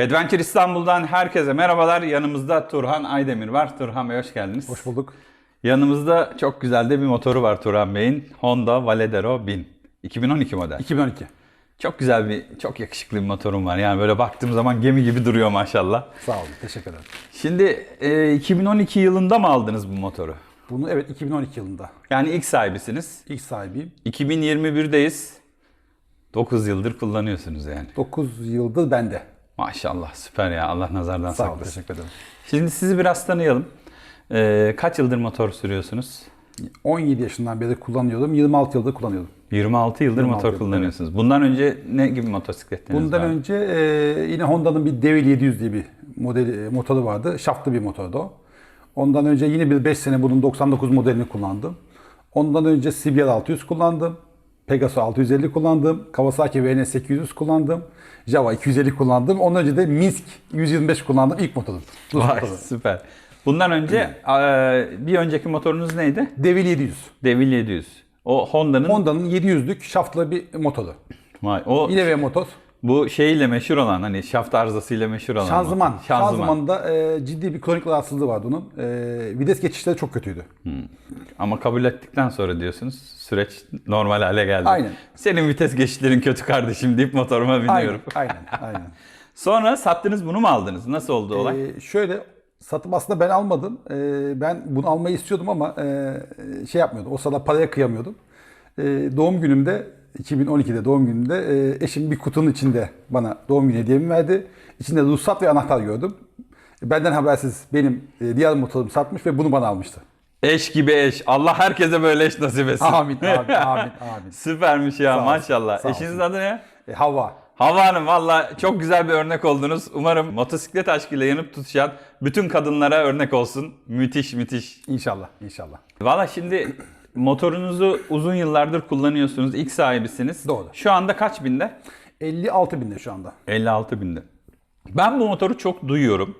Adventure İstanbul'dan herkese merhabalar. Yanımızda Turhan Aydemir var. Turhan Bey hoş geldiniz. Hoş bulduk. Yanımızda çok güzel de bir motoru var Turhan Bey'in. Honda Valedero 1000. 2012 model. 2012. Çok güzel bir, çok yakışıklı bir motorum var. Yani böyle baktığım zaman gemi gibi duruyor maşallah. Sağ olun. Teşekkür ederim. Şimdi e, 2012 yılında mı aldınız bu motoru? Bunu evet 2012 yılında Yani ilk sahibisiniz. ilk sahibiyim. 2021'deyiz. 9 yıldır kullanıyorsunuz yani. 9 yıldır bende. Maşallah süper ya. Allah nazardan Sağ saklasın. Teşekkür ederim. Şimdi sizi biraz tanıyalım. Ee, kaç yıldır motor sürüyorsunuz? 17 yaşından beri kullanıyordum. 26 yıldır kullanıyordum. 26 yıldır 26 motor yıldır, kullanıyorsunuz. Bundan önce ne gibi motosikletleriniz Bundan var? önce e, yine Honda'nın bir Devil 700 diye bir modeli, e, motoru vardı. Şaftlı bir motordu o. Ondan önce yine bir 5 sene bunun 99 modelini kullandım. Ondan önce CBR 600 kullandım. Pegasus 650 kullandım. Kawasaki VN 800 kullandım. Java 250 kullandım. Ondan önce de Minsk 125 kullandım. İlk motorum. Rus Vay motoru. süper. Bundan önce e, bir önceki motorunuz neydi? Devil 700. Devil 700. O Honda'nın Honda'nın 700'lük şaftlı bir motoru. Vay, o Yine ve motor. Bu şeyle meşhur olan hani şaft arızasıyla meşhur olan. Şanzıman. Şanzıman. Şanzımanda e, ciddi bir kronik rahatsızlığı vardı onun. E, vites geçişleri çok kötüydü. Ama kabul ettikten sonra diyorsunuz süreç normal hale geldi. Aynen. Senin vites geçişlerin kötü kardeşim deyip motoruma Aynen, biniyorum. aynen, aynen. Sonra sattınız bunu mu aldınız? Nasıl oldu olay? Ee, şöyle satıp aslında ben almadım. Ee, ben bunu almayı istiyordum ama e, şey yapmıyordum. O sırada paraya kıyamıyordum. Ee, doğum günümde 2012'de doğum günümde e, eşim bir kutunun içinde bana doğum günü hediyemi verdi. İçinde ruhsat ve anahtar gördüm. Benden habersiz benim e, diğer motorumu satmış ve bunu bana almıştı. Eş gibi eş. Allah herkese böyle eş nasip etsin. Amin, amin, amin, amin. Süpermiş ya Sağ maşallah. sağ Eşinizin olsun. adı ne? E, Havva. Hava Hanım valla çok güzel bir örnek oldunuz. Umarım motosiklet aşkıyla yanıp tutuşan bütün kadınlara örnek olsun. Müthiş müthiş. İnşallah, inşallah. Valla şimdi motorunuzu uzun yıllardır kullanıyorsunuz. İlk sahibisiniz. Doğru. Şu anda kaç binde? 56 binde şu anda. 56 binde. Ben bu motoru çok duyuyorum.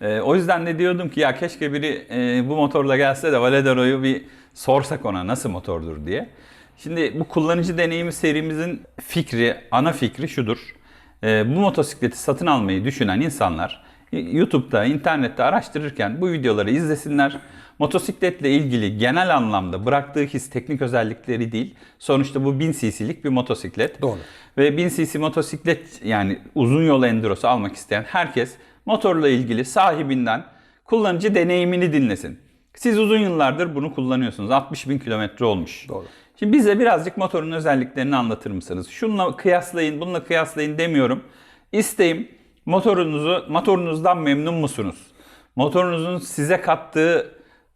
Ee, o yüzden de diyordum ki ya keşke biri e, bu motorla gelse de Valero'yu bir sorsak ona nasıl motordur diye. Şimdi bu kullanıcı deneyimi serimizin fikri, ana fikri şudur. Ee, bu motosikleti satın almayı düşünen insanlar YouTube'da, internette araştırırken bu videoları izlesinler. Motosikletle ilgili genel anlamda bıraktığı his teknik özellikleri değil. Sonuçta bu 1000 cc'lik bir motosiklet. Doğru. Ve 1000 cc motosiklet yani uzun yol endurosu almak isteyen herkes motorla ilgili sahibinden kullanıcı deneyimini dinlesin. Siz uzun yıllardır bunu kullanıyorsunuz. 60 bin kilometre olmuş. Doğru. Şimdi bize birazcık motorun özelliklerini anlatır mısınız? Şununla kıyaslayın, bununla kıyaslayın demiyorum. İsteğim motorunuzu, motorunuzdan memnun musunuz? Motorunuzun size kattığı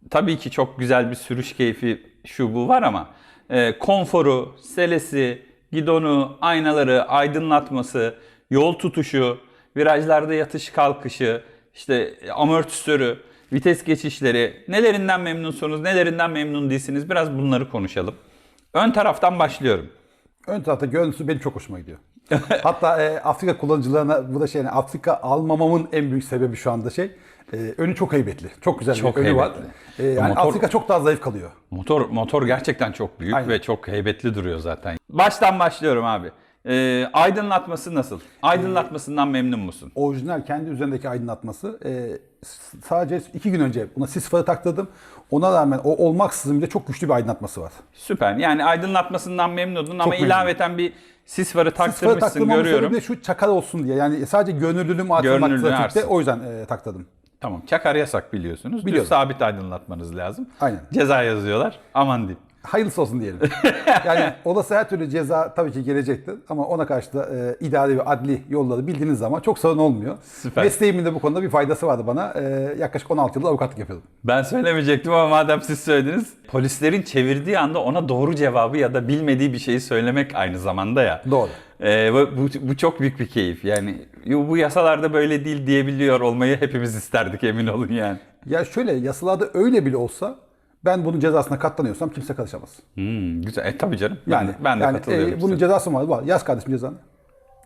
tabii ki çok güzel bir sürüş keyfi şu bu var ama e, konforu, selesi, gidonu, aynaları, aydınlatması, yol tutuşu, virajlarda yatış kalkışı, işte amortisörü, vites geçişleri, nelerinden memnunsunuz, nelerinden memnun değilsiniz biraz bunları konuşalım. Ön taraftan başlıyorum. Ön tarafta görüntüsü benim çok hoşuma gidiyor. Hatta e, Afrika kullanıcılarına bu da şey yani Afrika almamamın en büyük sebebi şu anda şey. e, önü çok heybetli. Çok güzel Çok bir önü var. heybetli. E, yani Motor- Afrika çok daha zayıf kalıyor. Motor motor gerçekten çok büyük Aynen. ve çok heybetli duruyor zaten. Baştan başlıyorum abi. Ee, aydınlatması nasıl? Aydınlatmasından memnun musun? Orijinal kendi üzerindeki aydınlatması. e, s- sadece iki gün önce buna sis farı taktırdım. Ona rağmen o olmaksızın bile çok güçlü bir aydınlatması var. Süper. Yani aydınlatmasından memnunun ama memnunum. ilaveten bir sis Sis farı taktırmışsın taktırmamın görüyorum. sebebi de şu çakar olsun diye. Yani sadece görünürlüğümü artırmak Görünürlüğü trafikte artsın. o yüzden e, taktırdım. Tamam. Çakar yasak biliyorsunuz. Düz Biliyorum. sabit aydınlatmanız lazım. Aynen. Ceza yazıyorlar. Aman diyeyim. Hayırlısı olsun diyelim. yani olası her türlü ceza tabii ki gelecektir ama ona karşı da e, idari ve adli yolları bildiğiniz zaman çok sorun olmuyor. Süper. Mesleğimin de bu konuda bir faydası vardı bana. E, yaklaşık 16 yıldır avukatlık yapıyordum. Ben söylemeyecektim ama madem siz söylediniz. Polislerin çevirdiği anda ona doğru cevabı ya da bilmediği bir şeyi söylemek aynı zamanda ya. Doğru. Ee, bu, bu, çok büyük bir keyif. Yani "Yo, bu yasalarda böyle değil diyebiliyor olmayı hepimiz isterdik emin olun yani. Ya şöyle yasalarda öyle bile olsa ben bunun cezasına katlanıyorsam kimse karışamaz. Hmm, güzel. E tabii canım. Ben, Yani ben de yani, katılıyorum. e, bunun size. cezası var. var. Yaz kardeşim cezanı.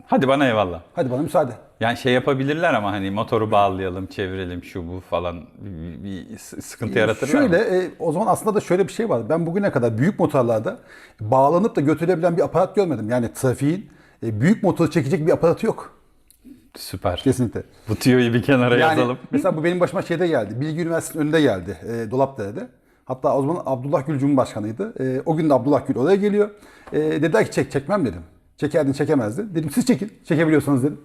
Hadi bana eyvallah. Hadi bana müsaade. Yani şey yapabilirler ama hani motoru bağlayalım, çevirelim şu bu falan bir, bir sıkıntı yaratırlar Şöyle mı? e, o zaman aslında da şöyle bir şey var. Ben bugüne kadar büyük motorlarda bağlanıp da götürülebilen bir aparat görmedim. Yani trafiğin e, büyük motoru çekecek bir aparatı yok. Süper. Kesinlikle. Bu tüyoyu bir kenara Yani yazalım. mesela bu benim başıma şeyde geldi. Bilgi Üniversitesi'nin önünde geldi. E, Dolapdere'de. Hatta o zaman Abdullah Gül Cumhurbaşkanıydı. E, o gün de Abdullah Gül oraya geliyor. E, dediler ki çek çekmem dedim. Çekerdin çekemezdi. Dedim siz çekin. Çekebiliyorsanız dedim.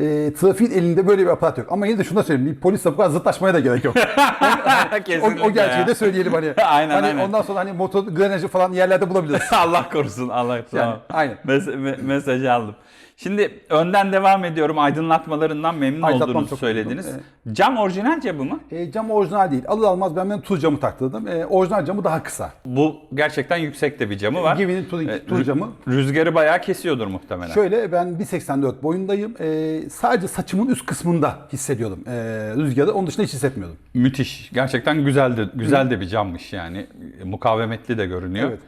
E, trafiğin elinde böyle bir aparat yok. Ama yine de şunu da söyleyeyim. Bir polisle bu kadar zıtlaşmaya da gerek yok. o, o gerçeği ya. de söyleyelim hani. Aynen, hani aynen. Ondan sonra hani motor granajı falan yerlerde bulabiliriz. Allah korusun Allah tamam. aynen. Mes- me- mesajı aldım. Şimdi önden devam ediyorum. Aydınlatmalarından memnun Aydınlatmam olduğunuzu çok söylediniz. memnunum, Cam orijinal camı mı? E, cam orijinal değil. Alır almaz ben benim tuz camı taktırdım. E, orijinal camı daha kısa. Bu gerçekten yüksek de bir camı var. Givi'nin tuz, E, tuz camı. Rüzgarı bayağı kesiyordur muhtemelen. Şöyle ben 1.84 boyundayım. Ee, sadece saçımın üst kısmında hissediyorum ee, rüzgarı. Onun dışında hiç hissetmiyordum. Müthiş. Gerçekten güzel de, güzel de bir cammış yani. E, Mukavemetli de görünüyor. Evet.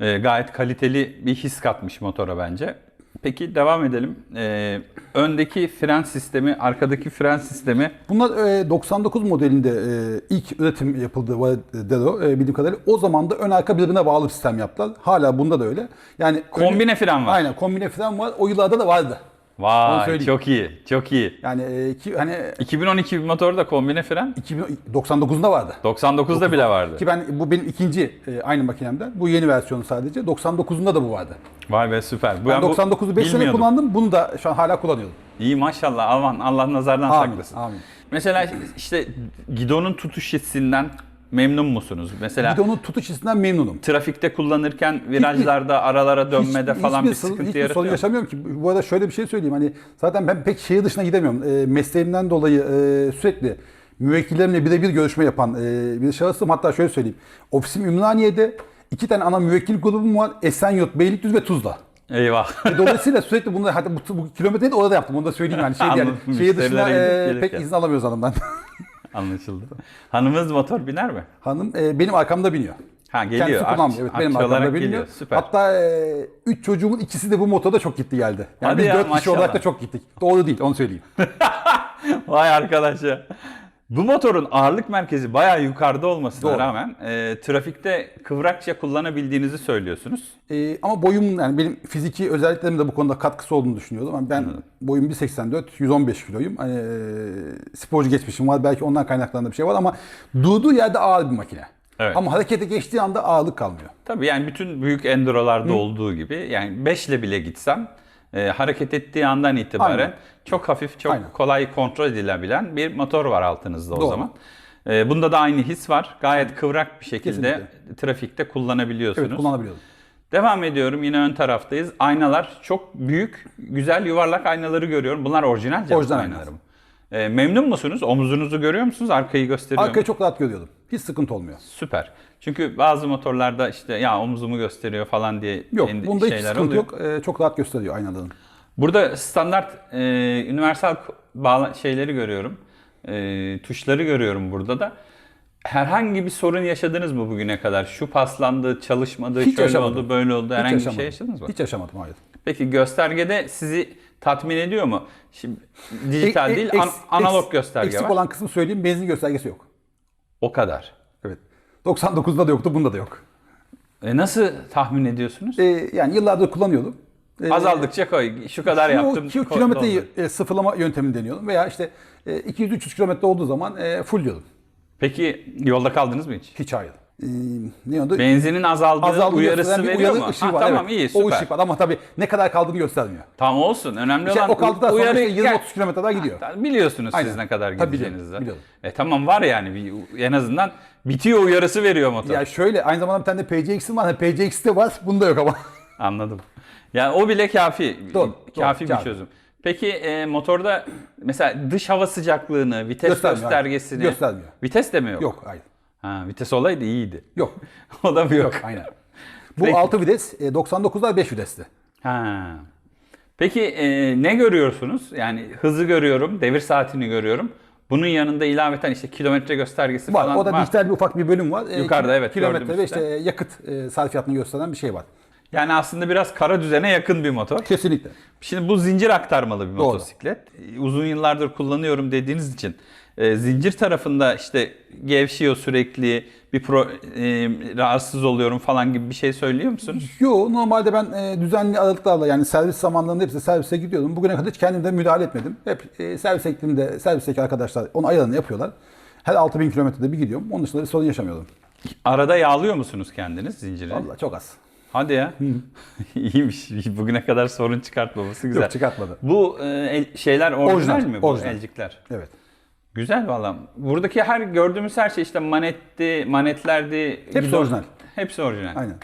E, gayet kaliteli bir his katmış motora bence. Peki devam edelim. E, öndeki fren sistemi, arkadaki fren sistemi Bunlar e, 99 modelinde e, ilk üretim yapıldığı Valero e, bildiğim kadarıyla. O zaman da ön arka birbirine bağlı bir sistem yaptılar. Hala bunda da öyle. Yani kombine fren var. Aynen kombine fren var. O yıllarda da vardı. Onu Vay söyleyeyim. çok iyi, çok iyi. Yani e, ki, hani 2012 motorda kombine fren 2099'da vardı. 99'da bile vardı. Ki ben bu benim ikinci e, aynı makinemden. Bu yeni versiyonu sadece. 99'unda da bu vardı. Vay be süper. Bu- Ben bu 99'u 5 sene bilmiyordum. kullandım. Bunu da şu an hala kullanıyorum. İyi maşallah. Aman Allah nazardan saklasın. amin. Mesela işte gidonun tutuş hissinden memnun musunuz? Mesela Bir de onun tutuş hissinden memnunum. trafikte kullanırken virajlarda aralara dönmede Hiç- falan hiçbir bir sorun- sıkıntı hiçbir yaratıyor. sorun mu? yaşamıyorum ki. Bu arada şöyle bir şey söyleyeyim. Hani zaten ben pek şehir dışına gidemiyorum. E, mesleğimden dolayı e, sürekli müvekkillerimle birebir görüşme yapan e, bir şahısım. Hatta şöyle söyleyeyim. Ofisim Ümraniye'de. iki tane ana müvekkil grubum var. Esenyurt, Beylikdüzü ve Tuzla. Eyvah. E, Dolayısıyla sürekli bunları hatta bu, bu kilometreyi de orada yaptım. Onu da söyleyeyim yani. Şey yani Anladım. şehir dışına e, pek izin alamıyoruz hanımdan. Anlaşıldı. Hanımınız motor biner mi? Hanım e, benim arkamda biniyor. Ha geliyor. Kendisi Art- kullanmıyor. Evet, benim arkamda biniyor. geliyor. Süper. Hatta 3 çocuğumun ikisi de bu motorda çok gitti geldi. Yani Hadi biz ya, 4 kişi olarak da çok gittik. Doğru değil onu söyleyeyim. Vay arkadaş ya. Bu motorun ağırlık merkezi bayağı yukarıda olmasına Doğru. rağmen e, trafikte kıvrakça kullanabildiğinizi söylüyorsunuz. Ee, ama boyum yani benim fiziki özelliklerimin de bu konuda katkısı olduğunu düşünüyordum. Ama ben boyum 1.84, 115 kiloyum. Hani e, sporcu geçmişim var. Belki ondan kaynaklanan bir şey var ama durduğu yerde ağır bir makine. Evet. Ama harekete geçtiği anda ağırlık kalmıyor. Tabii yani bütün büyük endurolarda olduğu gibi yani 5 ile bile gitsem e, hareket ettiği andan itibaren Aynen. çok hafif, çok Aynen. kolay kontrol edilebilen bir motor var altınızda o Doğru. zaman. E, bunda da aynı his var. Gayet kıvrak bir şekilde Kesinlikle. trafikte kullanabiliyorsunuz. Evet kullanabiliyorum. Devam ediyorum yine ön taraftayız. Aynalar çok büyük, güzel yuvarlak aynaları görüyorum. Bunlar orijinal cam Orijinal aynaları aynalar. mı? E, memnun musunuz? Omuzunuzu görüyor musunuz? Arkayı gösteriyor mu? Arkayı çok rahat görüyordum. Hiç sıkıntı olmuyor. Süper. Çünkü bazı motorlarda işte ya omuzumu gösteriyor falan diye Yok endi- bunda hiç şeyler sıkıntı oluyor. yok. Ee, çok rahat gösteriyor aynaların. Burada standart e, universal bağla şeyleri görüyorum. E, tuşları görüyorum burada da. Herhangi bir sorun yaşadınız mı bugüne kadar? Şu paslandı, çalışmadı, Hiç şöyle yaşamadım. oldu, böyle oldu. Herhangi bir şey yaşadınız mı? Hiç yaşamadım hayır. Peki göstergede sizi tatmin ediyor mu? Şimdi dijital E- e- değil, eks- an- analog eks- gösterge Eksik var. olan kısmı söyleyeyim. Benzin göstergesi yok. O kadar. Evet. 99'da da yoktu, bunda da yok. E nasıl tahmin ediyorsunuz? Ee, yani yıllardır kullanıyordum. Ee, Azaldıkça koy. Şu kadar yaptım. Ki, koy- kilometreyi e, sıfırlama yöntemini deniyordum. Veya işte e, 200-300 kilometre olduğu zaman e, fullliyordum. Peki yolda kaldınız mı hiç? Hiç hayır. Ee, ne oldu? Benzinin azaldığı Azaldığı uyarısı bir veriyor uyarı mu? ışığı Ha, var. tamam evet. iyi süper. O ışık var ama tabii ne kadar kaldığını göstermiyor. Tamam olsun. Önemli İşte olan o kaldıktan sonra uyarı- işte 20-30 kilometre daha gidiyor. Ha, Biliyorsunuz Aynen. siz ne kadar gideceğinizi. biliyorum. E tamam var yani bir, en azından bitiyor uyarısı veriyor motor. Ya şöyle aynı zamanda bir tane de PCX'im var. PCX'te var. Bunda yok ama. Anladım. Yani o bile kafi. Doğru, kafi doğru, bir kafi. çözüm. Peki e, motorda mesela dış hava sıcaklığını, vites Göstermiyor, göstergesini Göstermiyor. Vites de mi yok? Yok hayır. Ha, vites olaydı iyiydi. Yok. o da mı yok? Aynen. Bu Peki. 6 vites, e, 99'lar 5 vitesti. Ha. Peki e, ne görüyorsunuz? Yani hızı görüyorum, devir saatini görüyorum. Bunun yanında ilaveten işte kilometre göstergesi Var. falan O da var. dijital bir ufak bir bölüm var. E, Yukarıda, evet, Kilometre ve işte. işte yakıt e, sarfiyatını gösteren bir şey var. Yani aslında biraz kara düzene yakın bir motor. Kesinlikle. Şimdi bu zincir aktarmalı bir Doğru. motosiklet. Uzun yıllardır kullanıyorum dediğiniz için e, zincir tarafında işte gevşiyor sürekli bir pro, e, rahatsız oluyorum falan gibi bir şey söylüyor musun? Yo normalde ben e, düzenli aralıklarla yani servis zamanlarında hepsi servise gidiyordum. Bugüne kadar hiç kendimde müdahale etmedim. Hep e, servis gittiğimde servisteki arkadaşlar onun ayarını yapıyorlar. Her 6000 kilometrede bir gidiyorum. Onun dışında bir sorun yaşamıyordum. Arada yağlıyor musunuz kendiniz zinciri? Vallahi çok az. Hadi ya. İyiymiş. Bugüne kadar sorun çıkartmaması güzel. Yok, çıkartmadı. Bu e, şeyler orijinal, Orijinal, mi bu orijinal. elcikler? Evet. Güzel valla. Buradaki her gördüğümüz her şey işte manetti, manetlerdi. Hepsi güzel- orijinal. Hepsi orijinal. Aynen.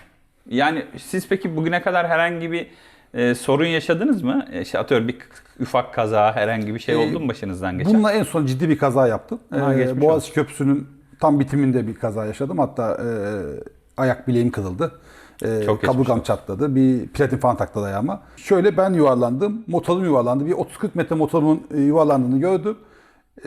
Yani siz peki bugüne kadar herhangi bir e, sorun yaşadınız mı? İşte atıyorum bir ufak kaza herhangi bir şey Ee, oldu mu başınızdan geçen? Bununla en son ciddi bir kaza yaptım. Ha, Ee, Boğaziçi Köprüsü'nün tam bitiminde bir kaza yaşadım. Hatta e, ayak bileğim kırıldı. E, Çok kaburgam olsun. çatladı. Bir platin falan taktı ayağıma. Şöyle ben yuvarlandım. Motorum yuvarlandı. Bir 30-40 metre motorumun e, yuvarlandığını gördüm.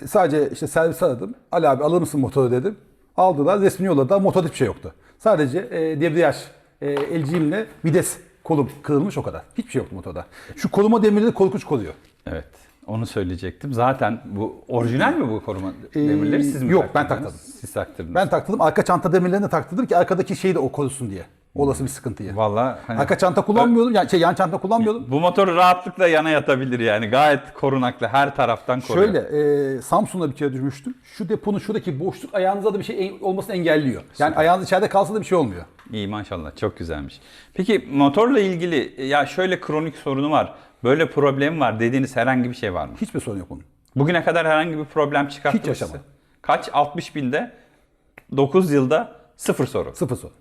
E, sadece işte servis aradım. Ali abi alır mısın motoru dedim. Aldılar. Resmini yolladılar. Motorda hiçbir şey yoktu. Sadece e, debriyaj e, elciğimle vites kolum kırılmış o kadar. Hiçbir şey yoktu motorda. Şu koruma demirleri korkunç koruyor. Evet. Onu söyleyecektim. Zaten bu orijinal mi bu koruma demirleri siz mi yok, ben taktırdım. Siz taktırdınız. Ben taktırdım. Arka çanta demirlerini de taktırdım ki arkadaki şeyi de o korusun diye. Olası bir sıkıntıyı. Valla hani Arka çanta kullanmıyordum. Yani şey yan çanta kullanmıyordum. bu motor rahatlıkla yana yatabilir yani. Gayet korunaklı. Her taraftan koruyor. Şöyle e, Samsun'da bir kere düşmüştüm. Şu deponun şuradaki boşluk ayağınıza da bir şey en- olmasını engelliyor. Yani ayağınız içeride kalsa da bir şey olmuyor. İyi maşallah çok güzelmiş. Peki motorla ilgili ya şöyle kronik sorunu var. Böyle problem var dediğiniz herhangi bir şey var mı? Hiçbir sorun yok bunun. Bugüne kadar herhangi bir problem çıkarttı Hiç yaşamadım. Kaç? 60 binde 9 yılda sıfır sorun. Sıfır sorun.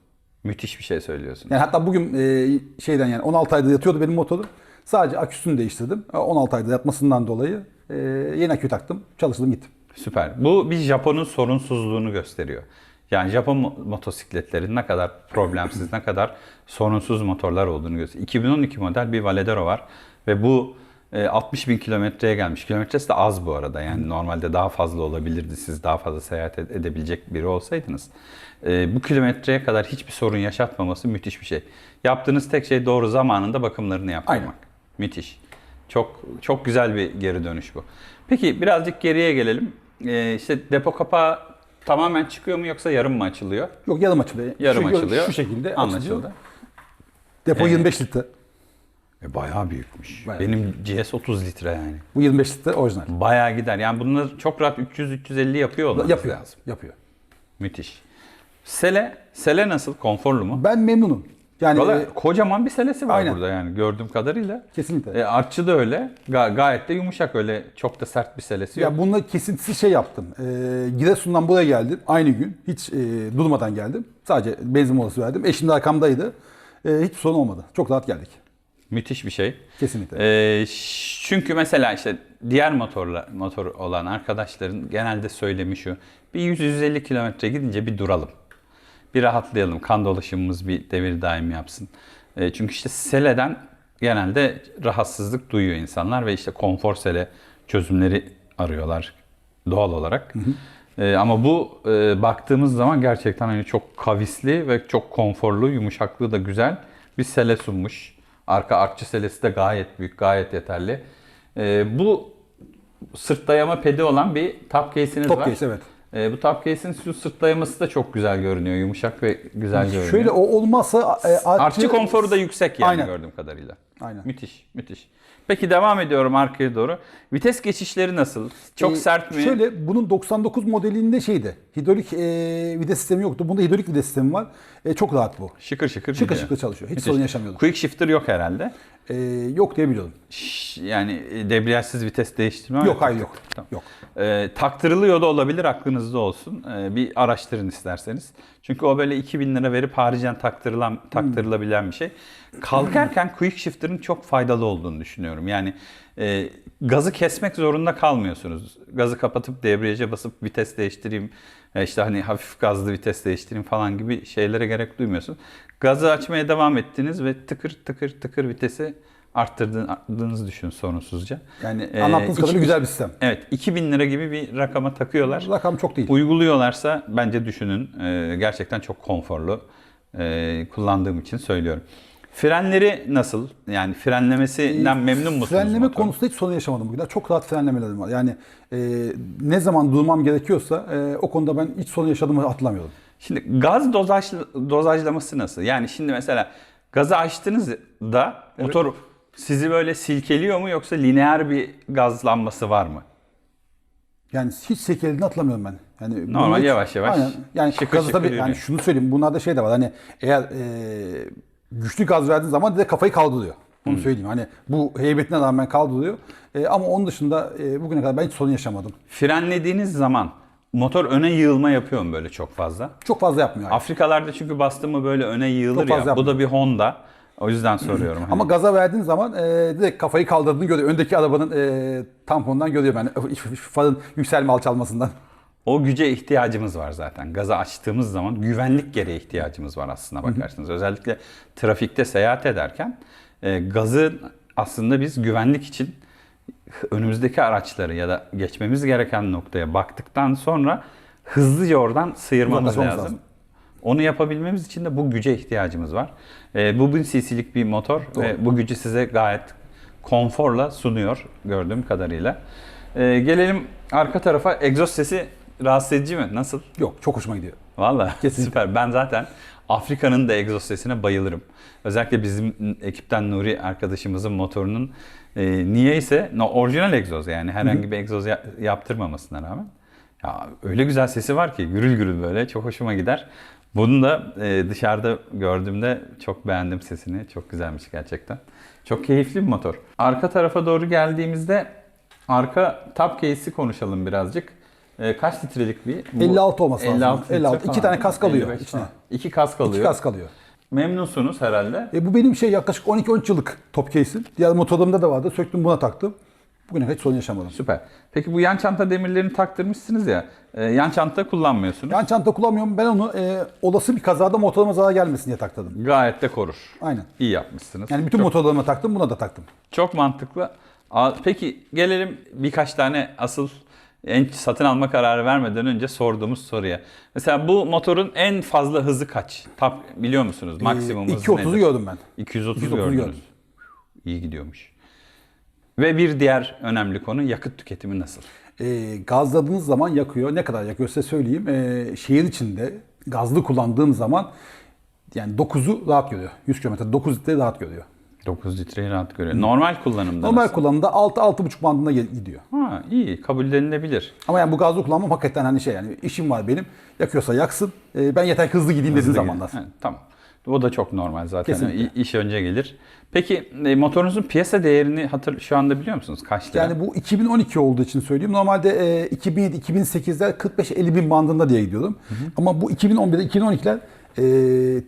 Müthiş bir şey söylüyorsun. Yani hatta bugün e, şeyden yani 16 ayda yatıyordu benim motorum. Sadece aküsünü değiştirdim. E, 16 ayda yatmasından dolayı e, yeni akü taktım. Çalıştım gittim. Süper. Bu bir Japon'un sorunsuzluğunu gösteriyor. Yani Japon mo- motosikletlerin ne kadar problemsiz, ne kadar sorunsuz motorlar olduğunu gösteriyor. 2012 model bir Valedero var ve bu e, 60 bin kilometreye gelmiş. Kilometresi de az bu arada. Yani normalde daha fazla olabilirdi. Siz daha fazla seyahat ed- edebilecek biri olsaydınız. E, bu kilometreye kadar hiçbir sorun yaşatmaması müthiş bir şey. Yaptığınız tek şey doğru zamanında bakımlarını yaptırmak. Aynen. Müthiş. Çok çok güzel bir geri dönüş bu. Peki birazcık geriye gelelim. Ee, işte depo kapağı tamamen çıkıyor mu yoksa yarım mı açılıyor? Yok yarım açılıyor. Yarım şu, açılıyor. Şu şekilde Anlaşıldı. açılıyor. Depo 25 litre. E, bayağı büyükmüş. Bayağı. Benim GS 30 litre yani. Bu 25 litre orijinal. Bayağı gider. Yani bunları çok rahat 300-350 yapıyor olmanız Yapıyor. lazım. Yapıyor. Müthiş. Sele, sele nasıl? Konforlu mu? Ben memnunum. Yani Valla e, kocaman bir selesi var Aynen. burada yani gördüğüm kadarıyla. Kesinlikle. E, artçı da öyle. Ga- gayet de yumuşak öyle çok da sert bir selesi yok. ya bununla kesintisiz şey yaptım. E, Giresun'dan buraya geldim. Aynı gün. Hiç e, durmadan geldim. Sadece benzin molası verdim. Eşim de arkamdaydı. E, hiç sorun olmadı. Çok rahat geldik. Müthiş bir şey. Kesinlikle. Ş- çünkü mesela işte diğer motorla motor olan arkadaşların genelde söylemi şu. Bir 100-150 kilometre gidince bir duralım. Bir rahatlayalım. Kan dolaşımımız bir devir daim yapsın. Ee, çünkü işte seleden genelde rahatsızlık duyuyor insanlar ve işte konfor sele çözümleri arıyorlar doğal olarak. Ee, ama bu e, baktığımız zaman gerçekten hani çok kavisli ve çok konforlu, yumuşaklığı da güzel bir sele sunmuş. Arka artçı selesi de gayet büyük, gayet yeterli. Ee, bu sırt dayama pedi olan bir top case'iniz Top var. case, evet. Ee, bu top case'in şu sırt dayaması da çok güzel görünüyor. Yumuşak ve güzel görünüyor. Şöyle o olmazsa e, Artçı konforu da yüksek yani Aynen. gördüğüm kadarıyla. Aynen. Müthiş, müthiş. Peki devam ediyorum arkaya doğru. Vites geçişleri nasıl? Çok Ee, sert mi? Şöyle bunun 99 modelinde şeydi. Hidrolik e, vites sistemi yoktu. Bunda hidrolik vites sistemi var. E, çok rahat bu. Şıkır şıkır Şıkır gidiyor. şıkır çalışıyor. Hiç Müthiş. sorun yaşamıyordum. Quick shifter yok herhalde. E, yok diye biliyordum. Şş, Yani e, debriyajsız vites değiştirme Yok hayır yok. Tamam. Yok. Ee, taktırılıyor da olabilir aklınızda olsun. Ee, bir araştırın isterseniz. Çünkü o böyle 2000 lira verip haricen taktırılan, taktırılabilen bir şey. Kalkarken quick shifter'ın çok faydalı olduğunu düşünüyorum. Yani e, gazı kesmek zorunda kalmıyorsunuz. Gazı kapatıp debriyaja basıp vites değiştireyim, e, işte hani hafif gazlı vites değiştireyim falan gibi şeylere gerek duymuyorsunuz. Gazı açmaya devam ettiniz ve tıkır tıkır tıkır vitesi arttırdığınızı düşün sorunsuzca. Yani Ee, anlattığınız kadarıyla güzel bir sistem. Evet 2000 lira gibi bir rakama takıyorlar. Rakam çok değil. Uyguluyorlarsa bence düşünün. Ee, gerçekten çok konforlu. Ee, kullandığım için söylüyorum. Frenleri nasıl? Yani frenlemesinden memnun musunuz? Frenleme motorun? konusunda hiç sorun yaşamadım bugün. Çok rahat frenlemelerim var. Yani e, ne zaman durmam gerekiyorsa e, o konuda ben hiç sorun yaşadığımı hatırlamıyorum. Şimdi gaz dozaj, dozajlaması nasıl? Yani şimdi mesela gazı açtığınızda motor sizi böyle silkeliyor mu yoksa lineer bir gazlanması var mı? Yani hiç sekelediğini hatırlamıyorum ben. Yani Normal, hiç- yavaş yavaş, Aynen. Yani şıkır gazı şıkır tabii yani şunu söyleyeyim. Bunlarda şey de var. Hani eğer e, güçlü gaz verdiğin zaman direkt kafayı kaldırıyor. Onu Hmm. söyleyeyim. Hani bu heybetine rağmen kaldırıyor. E, ama onun dışında e, bugüne kadar ben hiç sorun yaşamadım. Frenlediğiniz zaman motor öne yığılma yapıyor mu böyle çok fazla? Çok fazla yapmıyor. yani. Afrikalarda çünkü bastı mı böyle öne yığılır ya. Bu da yapmıyor. bir Honda. O yüzden soruyorum. Hani Ama gaza verdiğin zaman e, direkt kafayı kaldırdığını görüyor. Öndeki arabanın e, tamponundan görüyor ben. Farın yükselme alçalmasından. O güce ihtiyacımız var zaten. Gazı açtığımız zaman güvenlik gereği ihtiyacımız var aslına bakarsanız. Özellikle trafikte seyahat ederken e, gazı aslında biz güvenlik için önümüzdeki araçları ya da geçmemiz gereken noktaya baktıktan sonra hızlıca oradan sıyırmamız lazım. lazım. Onu yapabilmemiz için de bu güce ihtiyacımız var. E, bu 1000 cc'lik bir motor ve bu gücü size gayet konforla sunuyor gördüğüm kadarıyla. E, gelelim arka tarafa. Egzoz sesi rahatsız edici mi? Nasıl? Yok çok hoşuma gidiyor. Valla süper. Ben zaten Afrika'nın da egzoz sesine bayılırım. Özellikle bizim ekipten Nuri arkadaşımızın motorunun e, niyeyse no, orijinal egzoz yani herhangi bir egzoz ya- yaptırmamasına rağmen. Ya öyle güzel sesi var ki gürül gürül böyle çok hoşuma gider. Bunu da e, dışarıda gördüğümde çok beğendim sesini. Çok güzelmiş gerçekten. Çok keyifli bir motor. Arka tarafa doğru geldiğimizde arka top case'i konuşalım birazcık. E, kaç litrelik bir? Bu 56 olması lazım. 56 litre 56. İki tane kask alıyor 55 içine. falan. İki kask alıyor. İki kask kalıyor. Memnunsunuz herhalde. E, bu benim şey yaklaşık 12-13 yıllık top case'im. Diğer motorlarımda da vardı. Söktüm buna taktım. Bugüne kadar hiç sorun yaşamadım. Süper. Peki bu yan çanta demirlerini taktırmışsınız ya. e, yan çanta kullanmıyorsunuz. Yan çanta kullanmıyorum. Ben onu e, olası bir kazada motoruma zarar gelmesin diye taktım. Gayet de korur. Aynen. İyi yapmışsınız. Yani bütün çok, motorlarıma taktım. Buna da taktım. çok mantıklı. Aa, Peki gelelim birkaç tane asıl en satın alma kararı vermeden önce sorduğumuz soruya. Mesela bu motorun en fazla hızı kaç? Top biliyor musunuz? Maksimum E, hızı 230'u nedir? gördüm ben. 230, 230 gördünüz. gördüm. İyi gidiyormuş. Ve bir diğer önemli konu yakıt tüketimi nasıl? E, gazladığınız zaman yakıyor. Ne kadar yakıyor size söyleyeyim. E, şehir içinde gazlı kullandığım zaman yani 9'u rahat görüyor. 100 km 9 litre rahat görüyor. 9 litreyi rahat görüyor. Normal kullanımda Normal nasıl? kullanımda 6-6,5 bandına gidiyor. Ha, iyi kabullenilebilir. Ama yani bu gazlı kullanmam hakikaten hani şey yani işim var benim. Yakıyorsa yaksın. E, ben yeter ki hızlı gideyim dediğin zamanlar. Ha, tamam. O da çok normal zaten. Kesinlikle. İ- İş önce gelir. Peki e, motorunuzun piyasa değerini hatır şu anda biliyor musunuz? Kaç lira? Yani bu 2012 olduğu için söyleyeyim. Normalde e, 2007-2008'ler 45-50 bin bandında diye gidiyordum. Ama bu 2011'de 2012'ler e,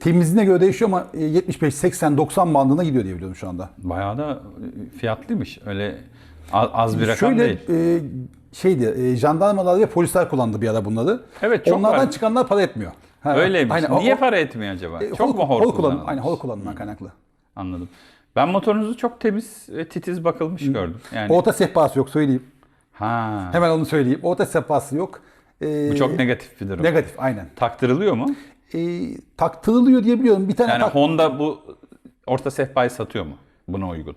temizliğine göre değişiyor ama e, 75-80-90 bandına gidiyor diye biliyorum şu anda. Bayağı da e, fiyatlıymış. Öyle a- az bir rakam Şöyle değil. e, şeydi e, jandarmalar ve polisler kullandı bir ara bunları. Evet, çok Onlardan var. çıkanlar para etmiyor. Ha, Öyleymiş. aynen, Niye o- para etmiyor acaba? e, çok mu hor, kullanım? kullanılmış? Aynen hor kullanımdan kaynaklı. Anladım. Ben motorunuzu çok temiz ve titiz bakılmış gördüm. Yani Orta sehpası yok söyleyeyim. ha. Hemen onu söyleyeyim. Orta sehpası yok. E, Bu çok negatif bir durum. negatif aynen. Taktırılıyor mu? E, taktırılıyor diye biliyorum. Bir tane Yani tak- Honda bu orta sehpayı satıyor mu? Buna uygun.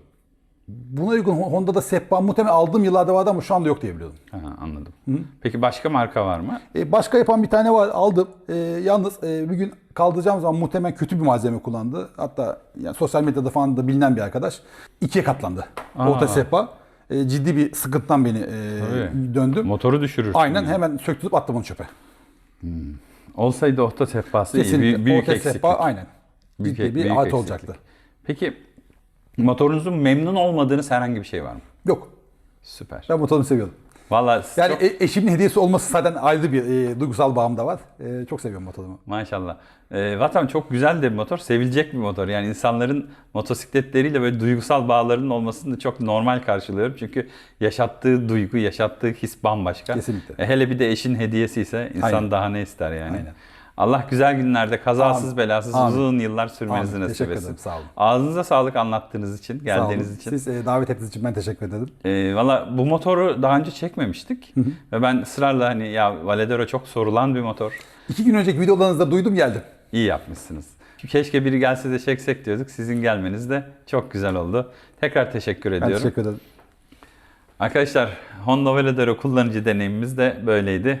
Buna uygun Honda'da sehpa muhtemelen aldığım yıllarda vardı ama şu anda yok diye biliyorum. Ha, anladım. Peki başka marka var mı? E, başka yapan bir tane var aldım. E, yalnız e, bir gün kaldıracağım zaman muhtemelen kötü bir malzeme kullandı. Hatta yani sosyal medyada falan da bilinen bir arkadaş. İkiye katlandı. Aa. Orta sehpa. E, ciddi bir sıkıntıdan beni e, Tabii. döndüm. Motoru düşürürsün. Aynen yani. hemen söktürüp attım onu çöpe. Olsaydı orta sehpası iyi. Kesinlikle. Büyük, büyük Orta eksiklik. sehpa aynen. Büyük- Ciddi bir büyük eksiklik. olacaktı. Peki motorunuzun memnun olmadığınız herhangi bir şey var mı? Yok. Süper. Ben motorumu seviyorum. Vallahi Yani çok- e, eşimin hediyesi olması zaten ayrı bir e, duygusal bağım da var. E, çok seviyorum motorumu. maşallah. Ee, Vatan çok güzel de bir motor. Sevilecek bir motor. Yani insanların motosikletleriyle böyle duygusal bağlarının olmasını da çok normal karşılıyorum. Çünkü yaşattığı duygu, yaşattığı his bambaşka. Kesinlikle. E, hele bir de eşin hediyesi ise insan Aynen. daha ne ister yani. Aynen. Allah güzel günlerde kazasız Amin. belasız Amin. uzun yıllar sürmenizi Amin. nasip etsin. sağ olun. Ağzınıza sağlık anlattığınız için, Sağ geldiğiniz olun. için. Siz e, davet ettiğiniz için ben teşekkür ederim. Ee, Valla bu motoru daha önce çekmemiştik. Ve ben ısrarla hani ya Valedero çok sorulan bir motor. İki gün önceki videolarınızda duydum geldim. İyi yapmışsınız. Keşke biri gelse de çeksek diyorduk. Sizin gelmeniz de çok güzel oldu. Tekrar teşekkür Ben ediyorum. teşekkür ederim. Arkadaşlar Honda Veladero kullanıcı deneyimimiz de böyleydi.